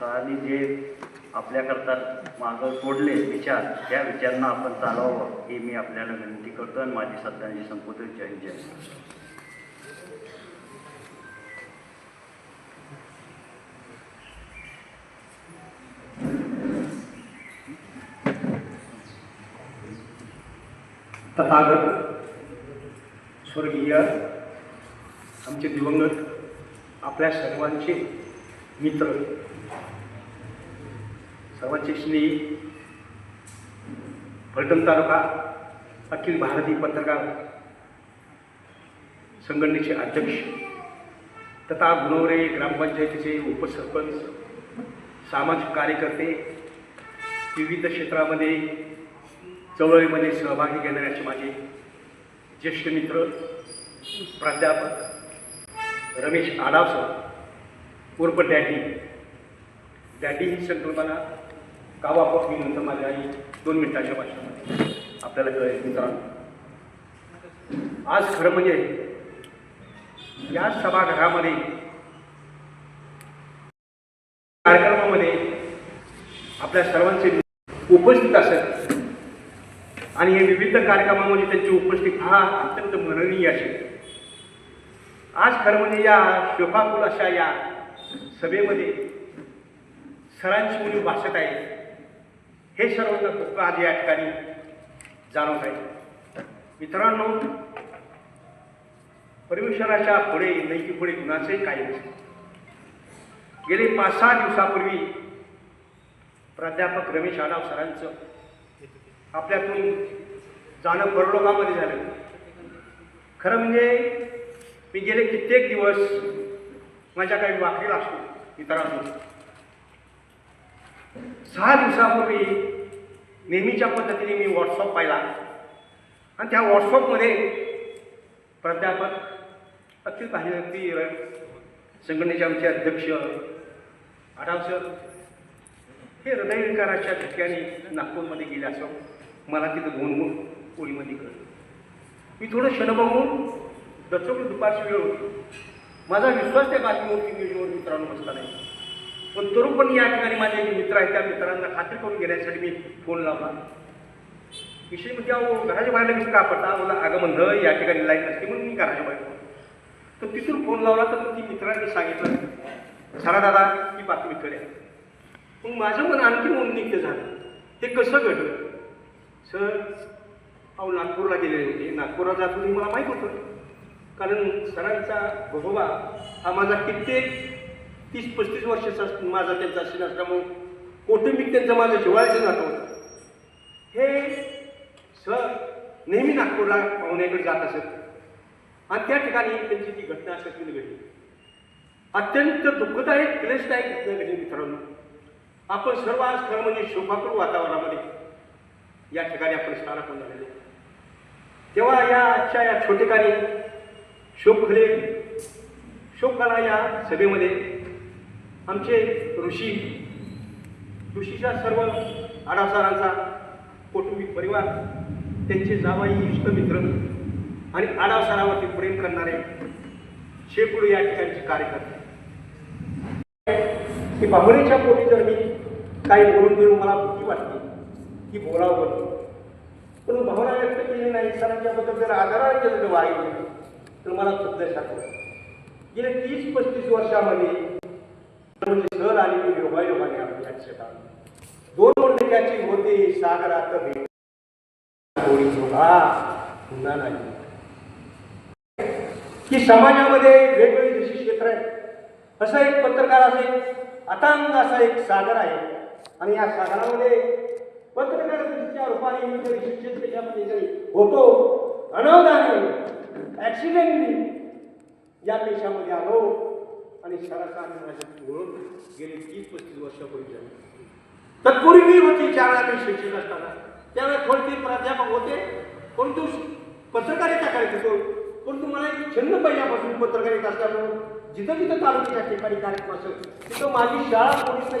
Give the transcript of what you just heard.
सरांनी जे आपल्याकरता मागं सोडले विचार त्या विचारांना आपण चालवावं ही मी आपल्याला विनंती करतो आणि माझी सध्याची संपूर्ण जय जय तथागत स्वर्गीय आमचे दिवंगत आपल्या सर्वांचे मित्र सर्वचिष्णी फलटण तालुका अखिल भारतीय पत्रकार संघटनेचे अध्यक्ष तथा गुणवरे ग्रामपंचायतीचे उपसरपंच सामाजिक कार्यकर्ते विविध क्षेत्रामध्ये चळवळीमध्ये सहभागी घेणाऱ्याचे माझे ज्येष्ठ मित्र प्राध्यापक रमेश आडावसर उर्फ डॅडी. डॅडी ही संकल्पना का मी नंतर माझ्या आई दोन मिनिटाच्या भाषणामध्ये? आपल्याला कळेल मित्रांनो. आज खरं म्हणजे या सभागृहामध्ये कार्यक्रमामध्ये आपल्या सर्वांचे उपस्थित असत. आणि हे विविध कार्यक्रमामध्ये त्यांची उपस्थिती हा अत्यंत मननीय असेल आज खरं म्हणजे या शोकाकुल अशा या सभेमध्ये सरांची मुली भाषेत आहे हे सर्वांना खूप आज या ठिकाणी जाणवत आहे मित्रांनो परमेश्वराच्या पुढे नैकी पुढे गुणाचंही काही नसते गेले पाच सहा दिवसापूर्वी प्राध्यापक रमेश आडाव सरांचं आपल्यातून जाणं परलोकामध्ये झालं. खरं म्हणजे मी गेले कित्येक दिवस माझ्या काही वाकरीला असतो मित्रांनो सहा दिवसापूर्वी नेहमीच्या पद्धतीने मी व्हॉट्सअप पाहिला. आणि त्या व्हॉट्सअपमध्ये प्राध्यापक अखिल भारतीय संघटनेचे आमचे अध्यक्ष आढाव सर हे हृदयविकाराच्या ठिकाणी नागपूरमध्ये गेले असं मला तिथं दोन गुण ओळीमध्ये कळलं. मी थोडं क्षण बघून दुपारची वेळ होती. माझा विश्वास त्या बातमीवरती न्यूजवर मित्रांनो बसला नाही. पण तरुण पण या ठिकाणी माझे जे मित्र आहेत त्या मित्रांना खात्री करून घेण्यासाठी मी फोन लावला. विषय म्हणजे अहो घराच्या बाहेर मी का पडता? मला अगं म्हणलं या ठिकाणी लाइट नसते म्हणून मी घराच्या बाहेर तर तिथून फोन लावला तर मग ती मित्रांनी सांगितलं सरा दादा ही बातमी कळेल मग माझं मन आणखी उन्निक्त झालं. ते कसं घडलं? सर अहो नागपूरला गेलेले होते. नागपूरला जात होते मला माहीत होतं. कारण सरांचा भगोबा हा माझा कित्येक तीस पस्तीस वर्षाचा माझा त्यांचा असेल असल्यामुळे कौटुंबिक त्यांचं माझं जिव्हाळ्याचं नातं होतं? हे सर नेहमी नागपूरला पाहुण्याकडे जात असत. आणि त्या ठिकाणी त्यांची ती घटना अशा घडली. अत्यंत दुःखदायक क्लेशदायक घटना घडली मित्रांनो. आपण सर्व आज खरं म्हणजे शोभापूर वातावरणामध्ये या ठिकाणी आपण स्थानापन्न झालेले तेव्हा या आजच्या या छोटेखानी शोभखले शोकाला या सभेमध्ये आमचे ऋषी ऋषीच्या सर्व आडासारांचा कौटुंबिक परिवार त्यांचे जावाई इष्टमित्र आणि आडासारावरती प्रेम करणारे शेकडो या ठिकाणचे कार्यकर्ते. की बाबरीच्या पोटी जर मी काही बोलून देऊन मला भीती वाटते की बोलावं बरं पण भावना व्यक्त केली नाही सरांच्याबद्दल जर आदराने जर वाईट. तर मला चुकल्यासारखं गेले तीस पस्तीस वर्षामध्ये सर आणि मी योगायोगाने आपल्या क्षेत्रात दोन मंडळाची होते सागरात भेट. कोणी शोभा पुन्हा नाही. की समाजामध्ये वेगवेगळी जशी क्षेत्र आहे असं एक पत्रकार असे अतांग असा एक सागर आहे. आणि या सागरामध्ये पत्रकारितेच्या रूपाने मी जरी शिक्षित त्याच्यामध्ये जरी होतो. अनावधाने ॲक्सिडेंटली या देशामध्ये आलो. आणि सरासरी माझ्या ओळख गेली तीस पस्तीस वर्षापूर्वी झाली तत्पूर्वी होती शाळा मी शिक्षक असताना. त्यावेळेस थोडे प्राध्यापक होते? परंतु पत्रकारिता करत होतो? परंतु मला एक छंद पहिल्यापासून पत्रकारिता असल्यामुळे जिथं जिथं तालुक्याच्या ठिकाणी कार्यक्रम असेल तिथं माझी शाळा पोलीस